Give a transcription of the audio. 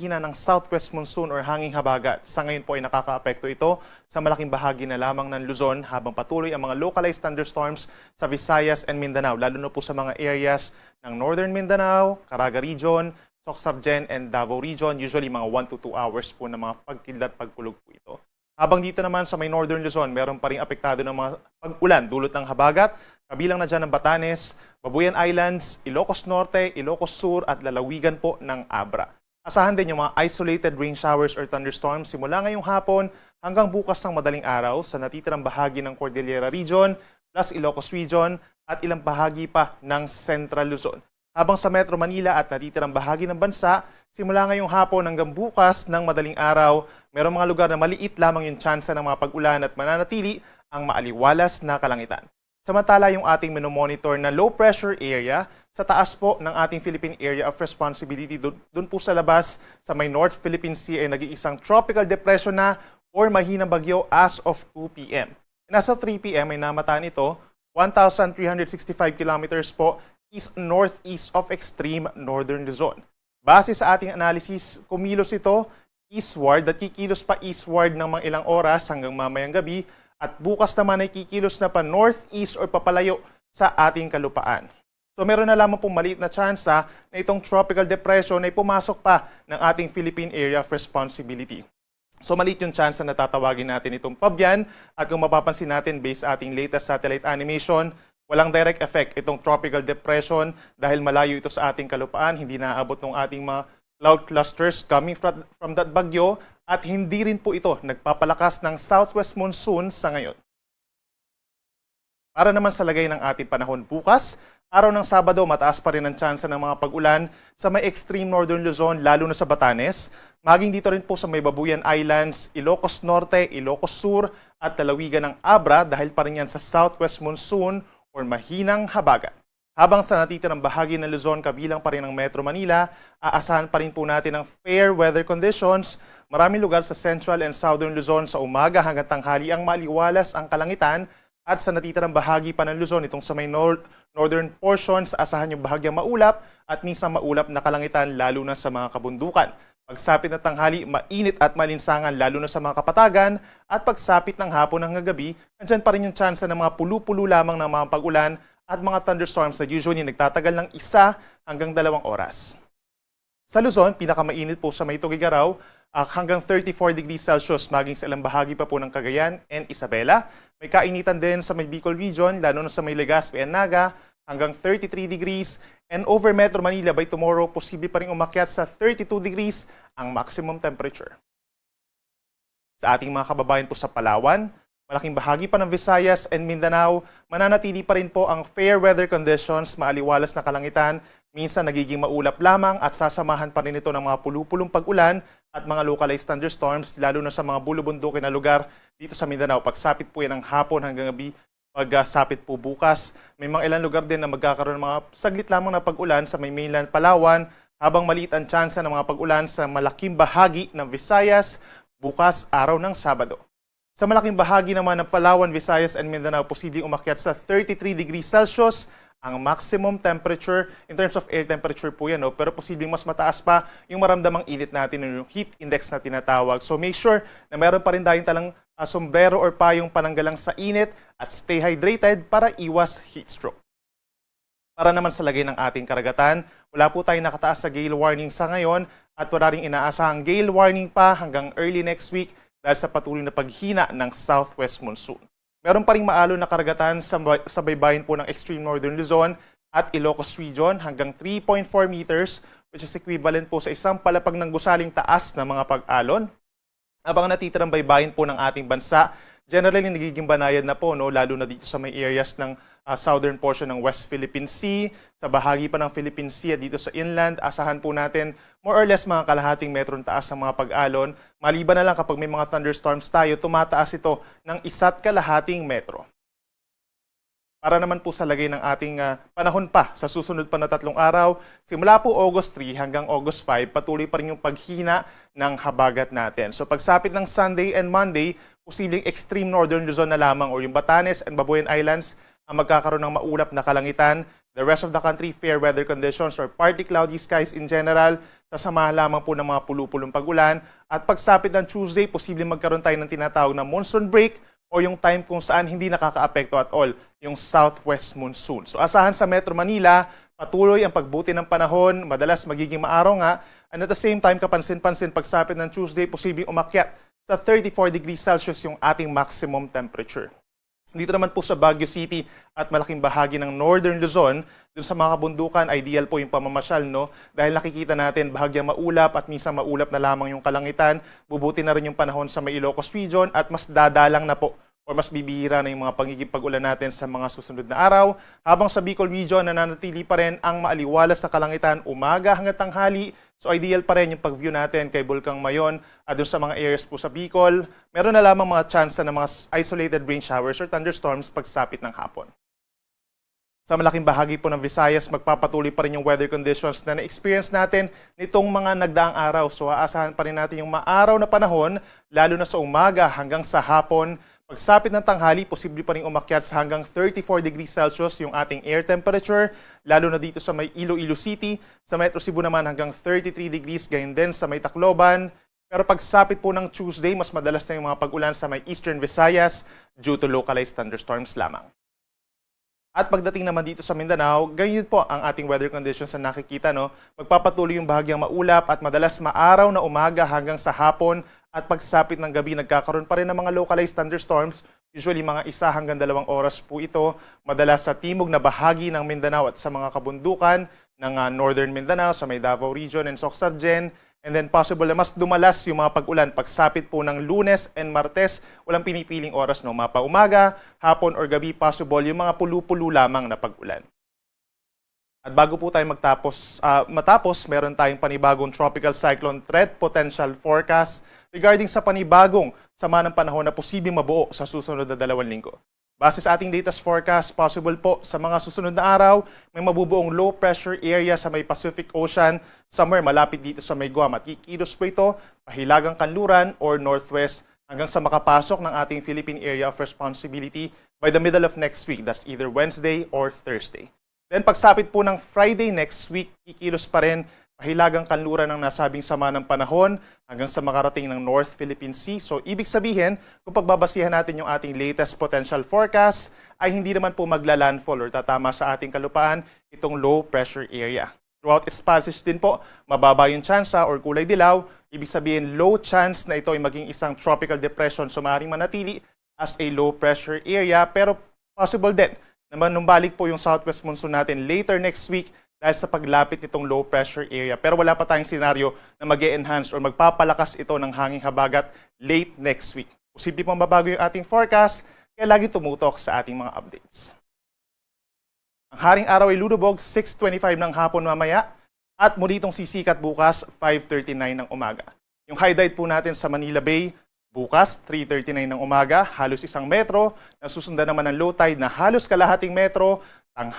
hina ng southwest monsoon or hanging habagat. Sa ngayon po ay nakakaapekto ito sa malaking bahagi na lamang ng Luzon habang patuloy ang mga localized thunderstorms sa Visayas and Mindanao, lalo na po sa mga areas ng Northern Mindanao, Caraga Region, Socsargen and Davao Region. Usually mga 1 to 2 hours po na mga pagkidlat pagkulog po ito. Habang dito naman sa may Northern Luzon, meron pa rin apektado ng mga pag-ulan dulot ng habagat, kabilang na dyan ng Batanes, Babuyan Islands, Ilocos Norte, Ilocos Sur at lalawigan po ng Abra. Asahan din yung mga isolated rain showers or thunderstorms simula ngayong hapon hanggang bukas ng madaling araw sa natitirang bahagi ng Cordillera Region, plus Ilocos Region at ilang bahagi pa ng Central Luzon. Habang sa Metro Manila at natitirang bahagi ng bansa, simula ngayong hapon hanggang bukas ng madaling araw, merong mga lugar na maliit lamang yung tsansa ng mga pag-ulan at mananatili ang maaliwalas na kalangitan. Samantala, yung ating minomonitor na low pressure area sa taas po ng ating Philippine Area of Responsibility, doon po sa labas sa may North Philippine Sea ay nag-iisang tropical depression na or mahinang bagyo as of 2 p.m. Nasa 3 p.m. ay namataan ito 1,365 kilometers po east-northeast of extreme northern Luzon. Base sa ating analysis, kumilos ito eastward at kikilos pa eastward ng mga ilang oras hanggang mamayang gabi at bukas naman ay kikilos na pa northeast or papalayo sa ating kalupaan. So meron na lamang pong maliit na tsansa na itong tropical depression ay pumasok pa ng ating Philippine Area of Responsibility. So maliit yung chance na tatawagin natin itong Fabian at kung mapapansin natin based sa ating latest satellite animation, walang direct effect itong tropical depression dahil malayo ito sa ating kalupaan, hindi naabot ng ating mga cloud clusters coming from that bagyo at hindi rin po ito nagpapalakas ng southwest monsoon sa ngayon. Para naman sa lagay ng ating panahon bukas, araw ng Sabado mataas pa rin ang tsansa ng mga pag-ulan sa may extreme northern Luzon lalo na sa Batanes, maging dito rin po sa may Babuyan Islands, Ilocos Norte, Ilocos Sur at lalawigan ng Abra dahil pa rin yan sa southwest monsoon or mahinang habagat. Habang sa natitirang bahagi ng Luzon kabilang pa rin ng Metro Manila, aasahan pa rin po natin ang fair weather conditions. Maraming lugar sa Central and Southern Luzon sa umaga hanggang tanghali ang maliwalas ang kalangitan at sa natitirang bahagi pa ng Luzon, itong sa may nor- northern portions, asahan yung bahagyang maulap at minsan maulap na kalangitan lalo na sa mga kabundukan. Pagsapit ng tanghali, mainit at malinsangan lalo na sa mga kapatagan at pagsapit ng hapon hanggang gabi, nandyan pa rin yung chance ng mga pulu-pulo lamang ng mga pag-ulan at mga thunderstorms na usually nagtatagal ng isa hanggang dalawang oras. Sa Luzon, pinakamainit po sa may Tugigaraw, ah, hanggang 34 degrees Celsius maging sa ilang bahagi pa po ng Cagayan and Isabela. May kainitan din sa may Bicol region, lalo na sa may Legazpi and Naga, hanggang 33 degrees. And over Metro Manila by tomorrow, posible pa rin umakyat sa 32 degrees ang maximum temperature. Sa ating mga kababayan po sa Palawan, malaking bahagi pa ng Visayas and Mindanao, mananatili pa rin po ang fair weather conditions, maaliwalas na kalangitan, minsan nagiging maulap lamang at sasamahan pa rin ito ng mga pulupulong pag-ulan at mga localized thunderstorms, lalo na sa mga bulubundukin na lugar dito sa Mindanao. Pagsapit po yan ng hapon hanggang gabi, pagsapit po bukas. May mga ilang lugar din na magkakaroon ng mga saglit lamang na pag-ulan sa may mainland Palawan, habang maliit ang tsansa ng mga pag-ulan sa malaking bahagi ng Visayas bukas araw ng Sabado. Sa malaking bahagi naman ng Palawan, Visayas and Mindanao, posibleng umakyat sa 33 degrees Celsius ang maximum temperature in terms of air temperature po yan, no? pero posibleng mas mataas pa yung maramdamang init natin, yung heat index na tinatawag. So make sure na meron pa rin tayong talang uh, sombrero or payong pananggalang sa init at stay hydrated para iwas heat stroke. Para naman sa lagay ng ating karagatan, wala po tayong nakataas sa gale warning sa ngayon at wala rin inaasahang gale warning pa hanggang early next week dahil sa patuloy na paghina ng southwest monsoon. Meron pa rin maalon na karagatan sa, sa baybayin po ng extreme northern Luzon at Ilocos Region hanggang 3.4 meters which is equivalent po sa isang palapag ng gusaling taas na mga pag-alon. Habang natitirang baybayin po ng ating bansa, generally nagiging banayad na po, no? lalo na dito sa may areas ng ah, southern portion ng West Philippine Sea, sa bahagi pa ng Philippine Sea dito sa inland, asahan po natin more or less mga kalahating metron taas ng mga pag-alon. Maliban na lang kapag may mga thunderstorms tayo, tumataas ito ng isa't kalahating metro. Para naman po sa lagay ng ating ah, panahon pa sa susunod pa na tatlong araw, simula po August 3 hanggang August 5, patuloy pa rin yung paghina ng habagat natin. So pagsapit ng Sunday and Monday, posibleng extreme northern Luzon na lamang or yung Batanes and Babuyan Islands ang magkakaroon ng maulap na kalangitan. The rest of the country, fair weather conditions or partly cloudy skies in general. sasamahan lamang po ng mga pulupulong pag-ulan. At pagsapit ng Tuesday, posibleng magkaroon tayo ng tinatawag na monsoon break o yung time kung saan hindi nakakaapekto at all, yung southwest monsoon. So asahan sa Metro Manila, patuloy ang pagbuti ng panahon, madalas magiging maaraw nga, and at the same time, kapansin-pansin, pagsapit ng Tuesday, posibleng umakyat sa 34 degrees Celsius yung ating maximum temperature. Dito naman po sa Baguio City at malaking bahagi ng Northern Luzon, dun sa mga kabundukan, ideal po yung pamamasyal, no? Dahil nakikita natin bahagyang maulap at minsan maulap na lamang yung kalangitan, bubuti na rin yung panahon sa may Ilocos region at mas dadalang na po or mas bibihira na yung mga pagiging-pag-ulan natin sa mga susunod na araw. Habang sa Bicol region, nananatili pa rin ang maaliwalas sa kalangitan umaga hanggang tanghali. So ideal pa rin yung pag-view natin kay Bulkang Mayon at doon sa mga areas po sa Bicol. Meron na lamang mga chance ng mga isolated rain showers or thunderstorms pagsapit ng hapon. Sa malaking bahagi po ng Visayas, magpapatuloy pa rin yung weather conditions na na-experience natin nitong mga nagdaang araw. So aasahan pa rin natin yung maaraw na panahon, lalo na sa umaga hanggang sa hapon. Pagsapit ng tanghali, posible pa rin umakyat sa hanggang 34 degrees Celsius yung ating air temperature, lalo na dito sa may Iloilo City. Sa Metro Cebu naman hanggang 33 degrees, gayon din sa may Tacloban. Pero pagsapit po ng Tuesday, mas madalas na yung mga pag-ulan sa may Eastern Visayas due to localized thunderstorms lamang. At pagdating naman dito sa Mindanao, ganyan po ang ating weather conditions na nakikita. No? Magpapatuloy yung bahagyang maulap at madalas maaraw na umaga hanggang sa hapon at pagsapit ng gabi nagkakaroon pa rin ng mga localized thunderstorms. Usually mga isa hanggang dalawang oras po ito. Madalas sa timog na bahagi ng Mindanao at sa mga kabundukan ng ah, Northern Mindanao, sa may Davao Region and Soxargen. And then possible na mas dumalas yung mga pag-ulan pagsapit po ng lunes and martes. Walang pinipiling oras, no? Mapa umaga, hapon or gabi possible yung mga pulu-pulo lamang na pag-ulan. At bago po tayo magtapos, ah, matapos, meron tayong panibagong tropical cyclone threat potential forecast regarding sa panibagong sama ng panahon na posibleng mabuo sa susunod na dalawang linggo. Base sa ating latest forecast, possible po sa mga susunod na araw, may mabubuong low pressure area sa may Pacific Ocean, somewhere malapit dito sa may Guam. At kikilos po ito, pahilagang kanluran or northwest hanggang sa makapasok ng ating Philippine Area of Responsibility by the middle of next week. That's either Wednesday or Thursday. Then pagsapit po ng Friday next week, kikilos pa rin pahilagang kanluran ng nasabing sama ng panahon hanggang sa makarating ng North Philippine Sea. So ibig sabihin, kung pagbabasihan natin yung ating latest potential forecast, ay hindi naman po magla-landfall or tatama sa ating kalupaan itong low pressure area. Throughout its passage din po, mababa yung tsansa or kulay dilaw. Ibig sabihin, low chance na ito ay maging isang tropical depression so maaaring manatili as a low pressure area. Pero possible din na manumbalik po yung southwest monsoon natin later next week dahil sa paglapit nitong low pressure area. Pero wala pa tayong senaryo na mag enhance or magpapalakas ito ng hanging habagat late next week. Posible pong mabago yung ating forecast, kaya lagi tumutok sa ating mga updates. Ang haring araw ay lulubog 6.25 ng hapon mamaya at muli itong sisikat bukas 5.39 ng umaga. Yung high tide po natin sa Manila Bay bukas 3.39 ng umaga, halos isang metro, nasusundan naman ng low tide na halos kalahating metro, ang